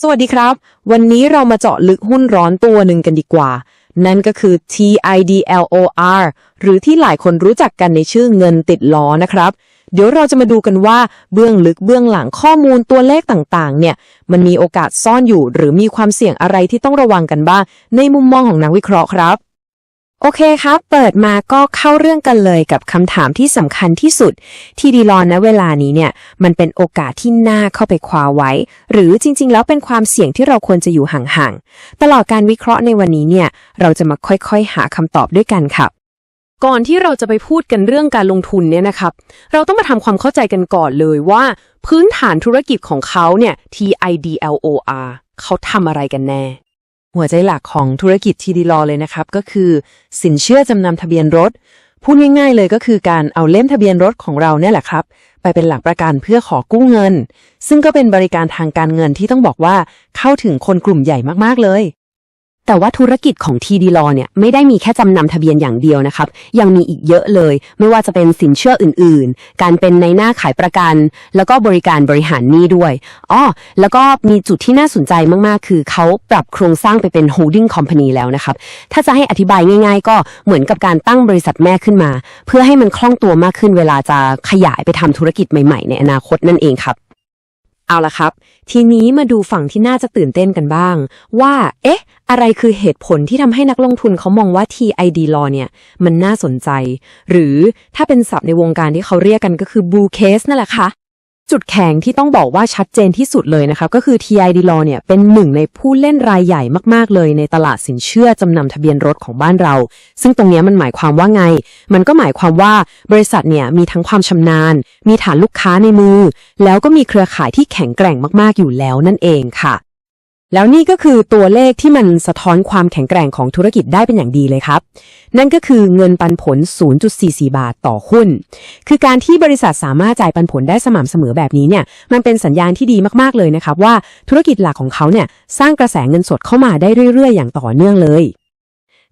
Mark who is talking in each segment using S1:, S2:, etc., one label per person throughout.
S1: สวัสดีครับ วันนี้เรามาเจาะลึกหุ้นร้อนตัวหนึ่งกันดีกว่า นั่นก็คือ TIDLOR หรือที่หลายคนรู้จักกันในชื่อเงินติดล้อนะครับ เดี๋ยวเราจะมาดูกันว่าเบื้องลึกเบื้องหลังข้อมูลตัวเลขต่างๆ เนี่ย มันมีโอกาสซ่อนอยู่หรือมีความเสี่ยงอะไรที่ต้องระวังกันบ้าง ในมุมมองของนักวิเคราะห์ครับ
S2: โอเคครับ เปิดมาก็เข้าเรื่องกันเลยกับคำถามที่สำคัญที่สุด ที่ดีลอนณเวลานี้เนี่ย มันเป็นโอกาสที่น่าเข้าไปคว้าไว้ หรือจริง ๆ แล้วเป็นความเสี่ยงที่เราควรจะอยู่ห่างๆ ตลอดการวิเคราะห์ในวันนี้เนี่ย เราจะมาค่อยๆ หาคำตอบด้วยกันครับ
S1: ก่อนที่เราจะไปพูดกันเรื่องการลงทุนเนี่ยนะครับ เราต้องมาทำความเข้าใจกันก่อนเลยว่า พื้นฐานธุรกิจของเขาเนี่ย TIDLOR เขาทำอะไรกันแน่ หัวใจหลักของธุรกิจทีดีลอเลยนะครับ ก็คือ สินเชื่อจำนำทะเบียนรถ พูดง่ายๆเลยก็คือการเอาเล่มทะเบียนรถของเราเนี่ยแหละครับ ไปเป็นหลักประกันเพื่อขอกู้เงิน ซึ่งก็เป็นบริการทางการเงินที่ต้องบอกว่าเข้าถึงคนกลุ่มใหญ่มากๆเลย
S2: แต่ว่าธุรกิจของทีดีลอเนี่ยไม่ได้มีแค่จำนำทะเบียนอย่างเดียวนะครับ ยังมีอีกเยอะเลย ไม่ว่าจะเป็นสินเชื่ออื่นๆ การเป็นในหน้าขายประกัน แล้วก็บริการบริหารหนี้ด้วยอ้อแล้วก็มีจุดที่น่าสนใจมากๆ คือเขาปรับโครงสร้างไปเป็น holding company แล้วนะครับ ถ้าจะให้อธิบายง่าย ๆ ก็เหมือนกับการตั้งบริษัทแม่ขึ้นมา เพื่อให้มันคล่องตัวมากขึ้นเวลาจะขยายไปทำธุรกิจใหม่ๆ ในอนาคตนั่นเองครับ
S1: เอาละครับ ทีนี้มาดูฝั่งที่น่าจะตื่นเต้นกันบ้าง ว่า เอ๊ะ อะไรคือเหตุผลที่ทำให้นักลงทุนเขามองว่า TID law เนี่ย มันน่าสนใจ หรือถ้าเป็นศัพท์ในวงการที่เขาเรียกกันก็คือ blue case นั่นแหละค่ะจุดแข็งที่ต้องบอกว่าชัดเจนที่สุดเลยนะคะก็คือ TID law เนี่ยเป็นหนึ่งในผู้เล่นรายใหญ่มากๆ เลยในตลาดสินเชื่อจำนำทะเบียนรถของบ้านเรา ซึ่งตรงนี้มันหมายความว่าไง มันก็หมายความว่าบริษัทเนี่ยมีทั้งความชำนาญ มีฐานลูกค้าในมือ แล้วก็มีเครือข่ายที่แข็งแกร่งมากๆอยู่แล้วนั่นเองค่ะ แล้วนี่ก็คือตัวเลขที่มันสะท้อนความแข็งแกร่งของธุรกิจได้เป็นอย่างดีเลยครับ นั่นก็คือเงินปันผล 0.44 บาทต่อหุ้น คือการที่บริษัทสามารถจ่ายปันผลได้สม่ำเสมอแบบนี้เนี่ย มันเป็นสัญญาณที่ดีมากๆเลยนะครับว่าธุรกิจหลักของเขาเนี่ยสร้างกระแสเงินสดเข้ามาได้เรื่อย ๆ อย่างต่อเนื่องเลย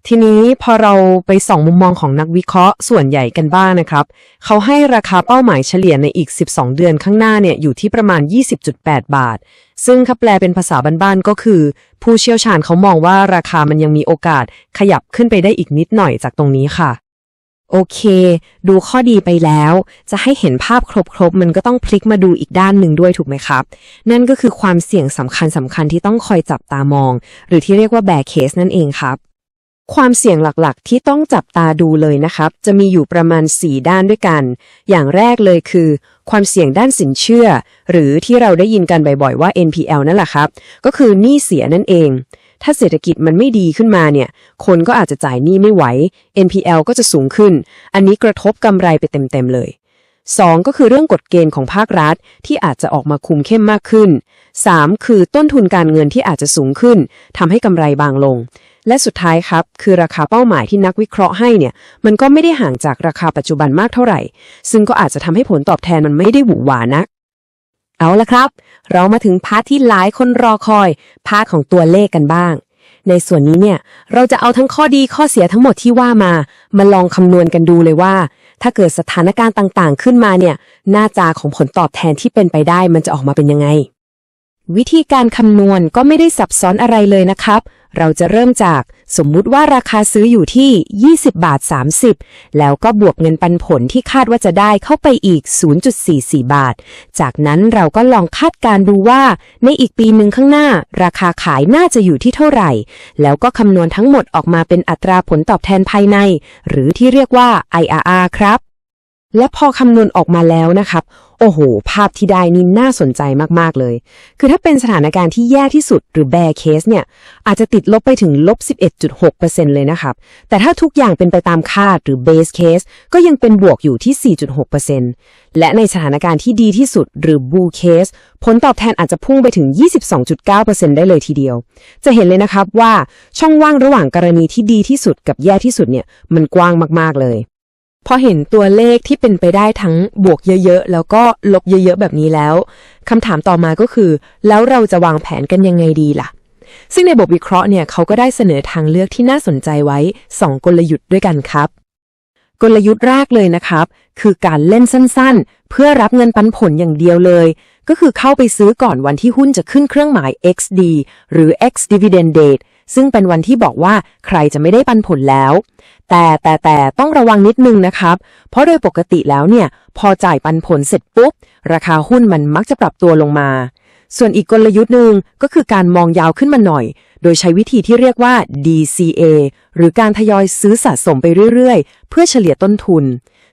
S1: ทีนี้พอเราไปส่องมุมมองของนักวิเคราะห์ส่วนใหญ่กันบ้างนะครับ เขาให้ราคาเป้าหมายเฉลี่ยในอีก 12 เดือนข้างหน้าเนี่ยอยู่ที่ประมาณ 20.8 บาท ซึ่งถ้าแปลเป็นภาษาบ้านๆก็คือ ผู้เชี่ยวชาญเขามองว่าราคามันยังมีโอกาสขยับขึ้นไปได้อีกนิดหน่อยจากตรงนี้ค่ะ โอเค ดูข้อดีไปแล้ว จะให้เห็นภาพครบๆ มันก็ต้องพลิกมาดูอีกด้านหนึ่งด้วยถูกไหมครับ นั่นก็คือความเสี่ยงสำคัญสำคัญที่ต้องคอยจับตามอง หรือที่เรียกว่าแบร์เคสนั่นเองครับ ความเสี่ยงหลักๆ ที่ต้องจับตาดูเลยนะครับ จะมีอยู่ประมาณ 4 ด้านด้วยกัน อย่างแรกเลยคือ ความเสี่ยงด้านสินเชื่อ หรือที่เราได้ยินกันบ่อยๆว่า NPL นั่นแหละครับ ก็คือหนี้เสียนั่นเอง ถ้าเศรษฐกิจมันไม่ดีขึ้นมาเนี่ย คนก็อาจจะจ่ายหนี้ไม่ไหว NPL ก็จะสูงขึ้น อันนี้กระทบกำไรไปเต็มๆเลย 2 ก็คือเรื่องกฎเกณฑ์ของภาครัฐ ที่อาจจะออกมาคุมเข้มมากขึ้น 3 คือต้นทุนการเงินที่อาจจะสูงขึ้นทำให้กำไรบางลง และสุดท้ายครับ คือราคาเป้าหมายที่นักวิเคราะห์ให้เนี่ย มันก็ไม่ได้ห่างจากราคาปัจจุบันมากเท่าไหร่ ซึ่งก็อาจจะทำให้ผลตอบแทนมันไม่ได้หวือหวานัก เอาละครับ เรามาถึงพาร์ทที่หลายคนรอคอย พาร์ทของตัวเลขกันบ้าง ในส่วนนี้เนี่ย เราจะเอาทั้งข้อดีข้อเสียทั้งหมดที่ว่ามา มาลองคำนวณกันดูเลยว่า ถ้าเกิดสถานการณ์ต่างๆ ขึ้นมาเนี่ย หน้าจาของผลตอบแทนที่เป็นไปได้มันจะออกมาเป็นยังไงวิธีการคำนวณก็ไม่ได้ซับซ้อนอะไรเลยนะครับ เราจะเริ่มจากสมมุติว่าราคาซื้ออยู่ที่ 20 บาท 30 แล้วก็บวกเงินปันผลที่คาดว่าจะได้เข้าไปอีก 0.44 บาท จากนั้นเราก็ลองคาดการดูว่า ในอีกปีหนึ่งข้างหน้า ราคาขายน่าจะอยู่ที่เท่าไหร่ แล้วก็คำนวณทั้งหมดออกมาเป็นอัตราผลตอบแทนภายใน หรือที่เรียกว่า IRR ครับและพอคำนวณออกมาแล้วนะครับ โอ้โห ภาพที่ได้นี่น่าสนใจมาก ๆ เลย คือถ้าเป็นสถานการณ์ที่แย่ที่สุดหรือ bear case เนี่ย อาจจะติดลบไปถึงลบ 11.6%เลยนะครับ แต่ถ้าทุกอย่างเป็นไปตามคาดหรือ base case ก็ยังเป็นบวกอยู่ที่ 4.6%และในสถานการณ์ที่ดีที่สุดหรือ bull case ผลตอบแทนอาจจะพุ่งไปถึง 22.9%ได้เลยทีเดียว จะเห็นเลยนะครับว่าช่องว่างระหว่างกรณีที่ดีที่สุดกับแย่ที่สุดเนี่ยมันกว้างมาก ๆ เลย พอเห็นตัวเลขที่เป็นไปได้ทั้งบวกเยอะๆ แล้วก็ลบเยอะๆ แบบนี้แล้วคำถามต่อมาก็คือ แล้วเราจะวางแผนกันยังไงดีล่ะ ซึ่งในบทวิเคราะห์เนี่ยเขาก็ได้เสนอทางเลือกที่น่าสนใจไว้ 2 กลยุทธ์ด้วยกันครับ กลยุทธ์แรกเลยนะครับ คือการเล่นสั้นๆ เพื่อรับเงินปันผลอย่างเดียวเลย ก็คือเข้าไปซื้อก่อนวันที่หุ้นจะขึ้นเครื่องหมาย XD หรือ X Dividend Date ซึ่งเป็นวันที่บอกว่าใครจะไม่ได้ปันผลแล้ว แต่แต่แต่ต้องระวังนิดนึงนะครับ เพราะโดยปกติแล้วเนี่ยพอจ่ายปันผลเสร็จปุ๊บ ราคาหุ้นมันมักจะปรับตัวลงมา ส่วนอีกกลยุทธ์หนึ่งก็คือการมองยาวขึ้นมาหน่อย โดยใช้วิธีที่เรียกว่า DCA หรือการทยอยซื้อสะสมไปเรื่อยๆ เพื่อเฉลี่ยต้นทุน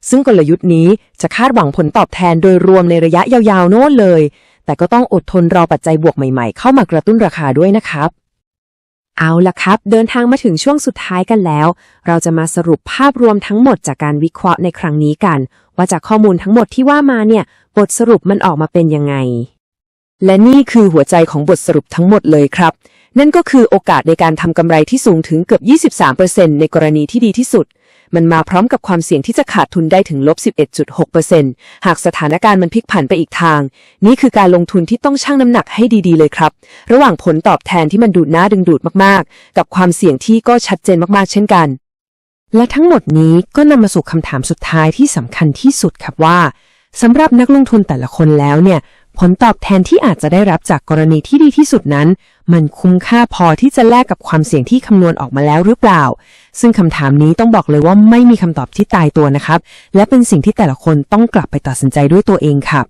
S1: ซึ่งกลยุทธ์นี้จะคาดหวังผลตอบแทนโดยรวมในระยะยาวๆโน้นเลยแต่ก็ต้องอดทนรอปัจจัยบวกใหม่ๆ เข้ามากระตุ้นราคาด้วยนะครับ เอาละครับ เดินทางมาถึงช่วงสุดท้ายกันแล้ว เราจะมาสรุปภาพรวมทั้งหมดจากการวิเคราะห์ในครั้งนี้กัน ว่าจากข้อมูลทั้งหมดที่ว่ามาเนี่ย บทสรุปมันออกมาเป็นยังไง และนี่คือหัวใจของบทสรุปทั้งหมดเลยครับ นั่นก็คือโอกาสในการทำกำไรที่สูงถึงเกือบ 23%ในกรณีที่ดีที่สุด มันมาพร้อมกับความเสี่ยงที่จะขาดทุนได้ถึงลบ 11.6%หากสถานการณ์มันพลิกผันไปอีกทาง นี่คือการลงทุนที่ต้องชั่งน้ำหนักให้ดีๆเลยครับ ระหว่างผลตอบแทนที่มันดูดน้าดึงดูดมากๆ กับความเสี่ยงที่ก็ชัดเจนมากๆ เช่นกัน และทั้งหมดนี้ก็นำมาสู่คำถามสุดท้ายที่สำคัญที่สุดครับว่าสำหรับนักลงทุนแต่ละคนแล้วเนี่ย ผลตอบแทนที่อาจจะได้รับจากกรณีที่ดีที่สุดนั้น มันคุ้มค่าพอที่จะแลกกับความเสี่ยงที่คำนวณออกมาแล้วหรือเปล่า ซึ่งคำถามนี้ต้องบอกเลยว่าไม่มีคำตอบที่ตายตัวนะครับ และเป็นสิ่งที่แต่ละคนต้องกลับไปตัดสินใจด้วยตัวเองครับ